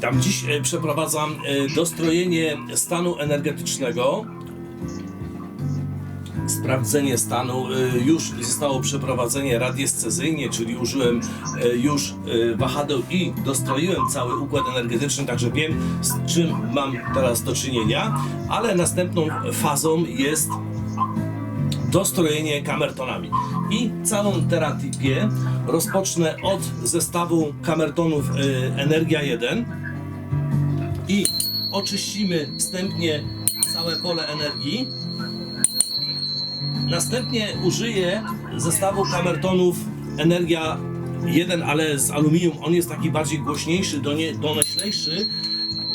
Witam. Dziś e, przeprowadzam e, dostrojenie stanu energetycznego. Sprawdzenie stanu e, już zostało przeprowadzenie radiescezyjnie, czyli użyłem już wahadeł i dostroiłem cały układ energetyczny, także wiem z czym mam teraz do czynienia, ale następną fazą jest dostrojenie kamertonami. I całą terapię rozpocznę od zestawu kamertonów Energia 1 i oczyścimy wstępnie całe pole energii. Następnie użyję zestawu kamertonów Energia 1, ale z aluminium. On jest taki bardziej głośniejszy, donoślejszy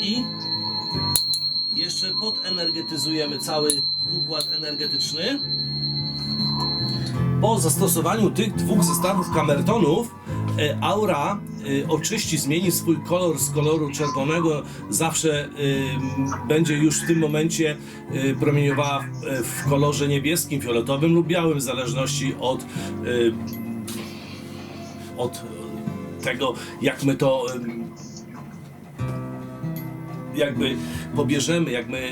i jeszcze podenergetyzujemy cały układ energetyczny. Po zastosowaniu tych dwóch zestawów kamertonów aura e, oczyści, zmieni swój kolor z koloru czerwonego, zawsze e, będzie już w tym momencie e, promieniowała w, e, kolorze niebieskim, fioletowym lub białym, w zależności od, e, od tego, jak my to e, jakby pobierzemy, jak my, e,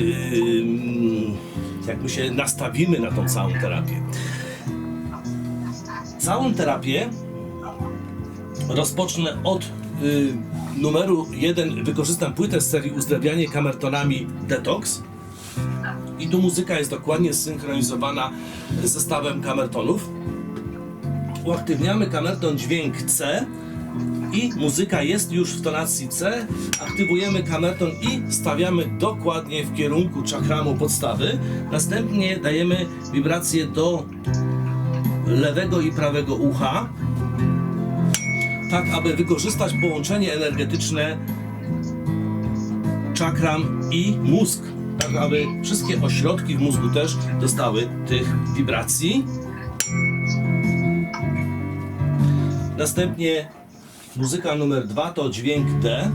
jak my się nastawimy na tą całą terapię. Całą terapię rozpocznę od y, numeru 1. Wykorzystam płytę z serii Uzdrawianie kamertonami Detox. I tu muzyka jest dokładnie zsynchronizowana z zestawem kamertonów. Uaktywniamy kamerton dźwięk C i muzyka jest już w tonacji C. Aktywujemy kamerton i stawiamy dokładnie w kierunku czakramu podstawy. Następnie dajemy wibrację do lewego i prawego ucha, tak aby wykorzystać połączenie energetyczne czakram i mózg, tak aby wszystkie ośrodki w mózgu też dostały tych wibracji. Następnie muzyka numer dwa to dźwięk D.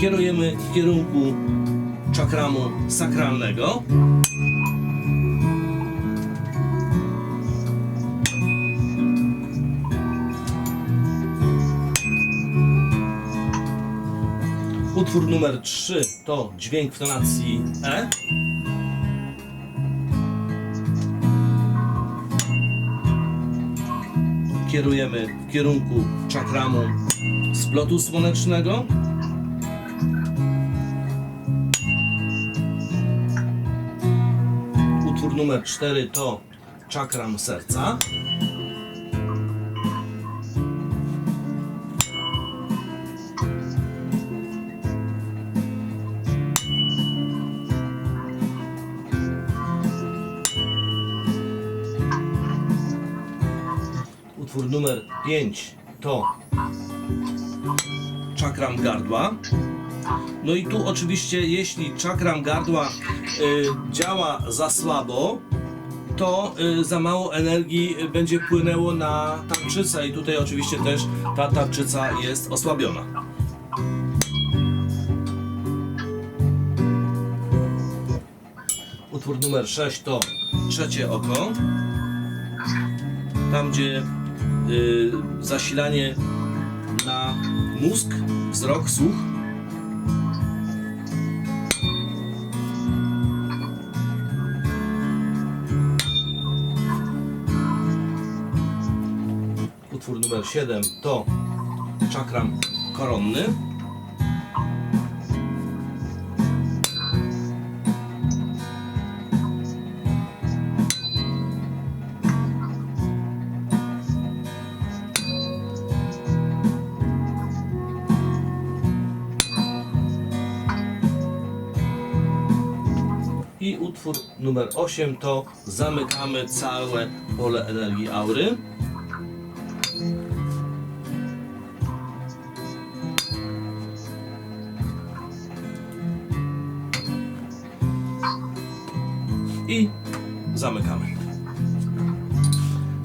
Kierujemy w kierunku czakramu sakralnego. Utwór numer 3 to dźwięk w tonacji E. Kierujemy w kierunku czakramu splotu słonecznego. Utwór numer 4 to czakram serca. 5 to czakram gardła. No i tu oczywiście, jeśli czakram gardła y, działa za słabo, to y, za mało energii będzie płynęło na tarczycę i tutaj oczywiście też ta tarczyca jest osłabiona. Utwór numer 6 to trzecie oko tam gdzie zasilanie na mózg, wzrok, słuch. Utwór numer 7 to czakram koronny. Utwór numer 8 to zamykamy całe pole energii aury. I zamykamy.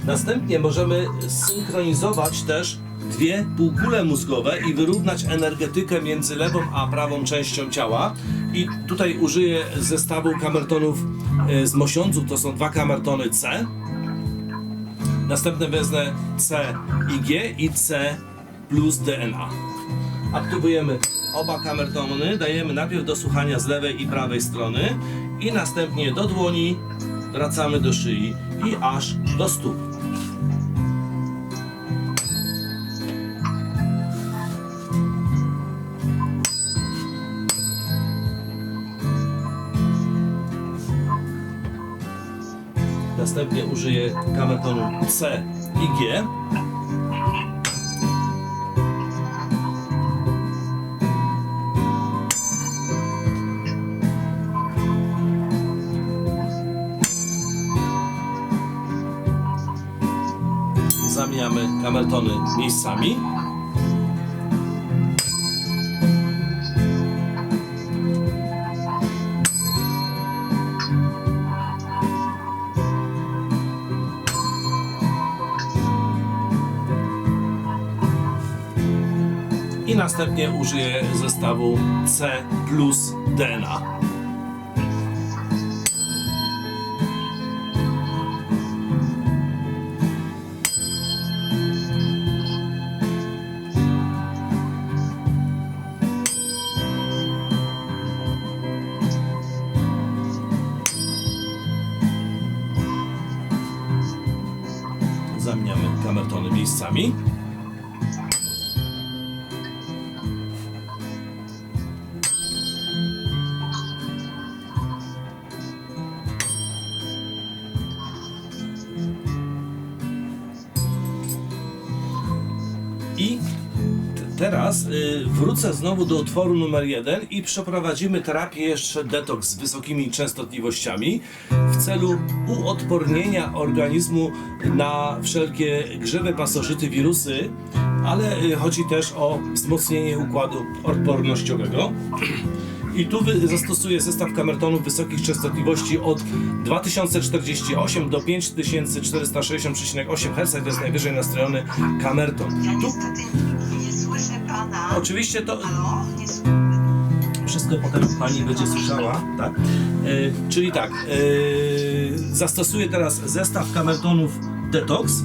Następnie możemy synchronizować też dwie półkule mózgowe i wyrównać energetykę między lewą a prawą częścią ciała. I tutaj użyję zestawu kamertonów e, z mosiądzu, to są dwa kamertony C. Następne wezmę C i G i C plus DNA. Aktywujemy oba kamertony, dajemy najpierw do słuchania z lewej i prawej strony i następnie do dłoni, wracamy do szyi i aż do stóp. Następnie użyję kamertonu C i G. Zamieniamy kamertony miejscami. Następnie użyję zestawu C plus DNA. Zamieniamy kamertony miejscami. Teraz y, wrócę znowu do utworu numer jeden i przeprowadzimy terapię jeszcze detoks z wysokimi częstotliwościami w celu uodpornienia organizmu na wszelkie grzyby, pasożyty, wirusy, ale y, chodzi też o wzmocnienie układu odpornościowego. I tu zastosuję zestaw kamertonów wysokich częstotliwości od 2048 do 5460,8 Hz. To jest najwyżej nastrojony kamerton. Tu pana. oczywiście to Halo? Nie wszystko potem pani będzie słyszała, tak? E, czyli tak, e, zastosuję teraz zestaw kamertonów Detox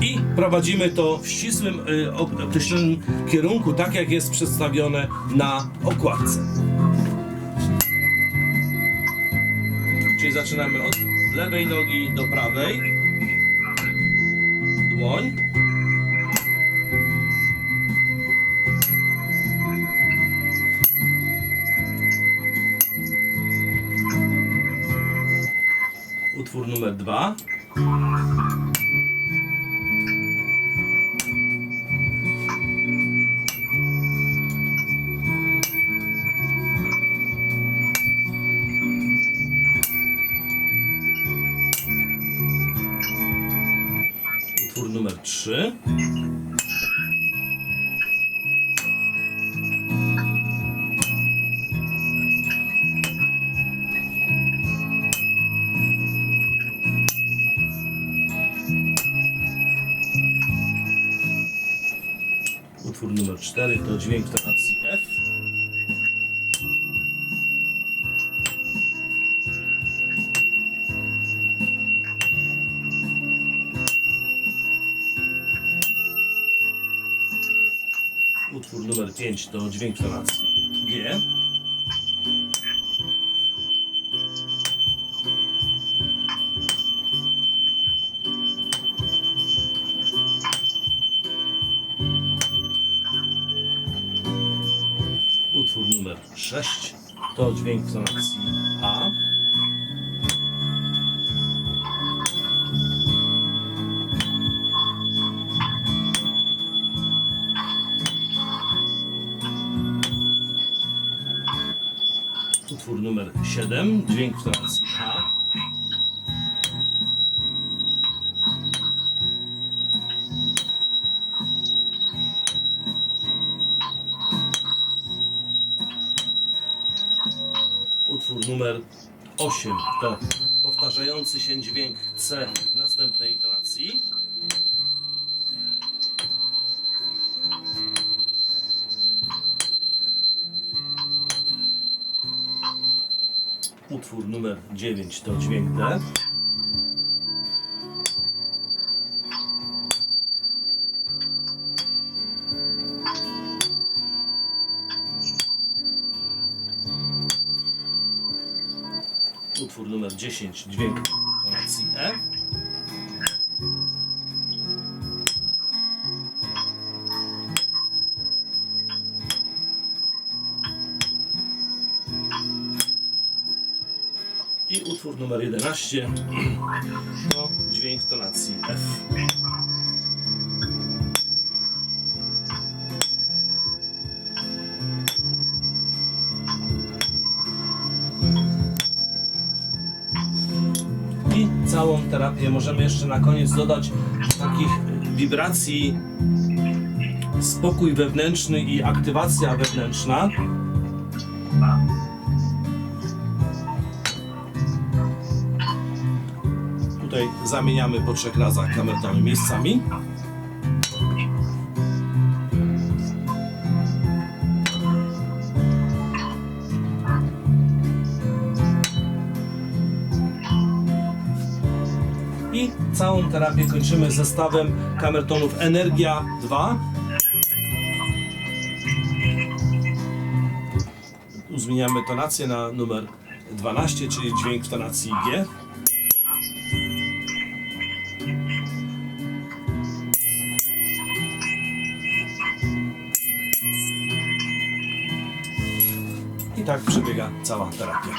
i prowadzimy to w ścisłym, e, określonym kierunku, tak jak jest przedstawione na okładce. Czyli zaczynamy od lewej nogi do prawej. Dłoń. Utwór numer dwa. Utwór numer trzy. 4 to dźwięk tonacji F. Utwór numer 5 to dźwięk tonacji G. 6 to dźwięk w tonacji A. Utwór numer 7, dźwięk w tonacji numer 8 to powtarzający się dźwięk C w następnej tonacji. Utwór numer 9 to dźwięk D. 10, dźwięk tonacji E. I utwór numer 11 to dźwięk tonacji F. całą terapię możemy jeszcze na koniec dodać takich wibracji spokój wewnętrzny i aktywacja wewnętrzna. Tutaj zamieniamy po trzech razach kamertony miejscami. Całą terapię kończymy zestawem kamertonów Energia 2. Zmieniamy tonację na numer 12, czyli dźwięk w tonacji G. I tak przebiega cała terapia.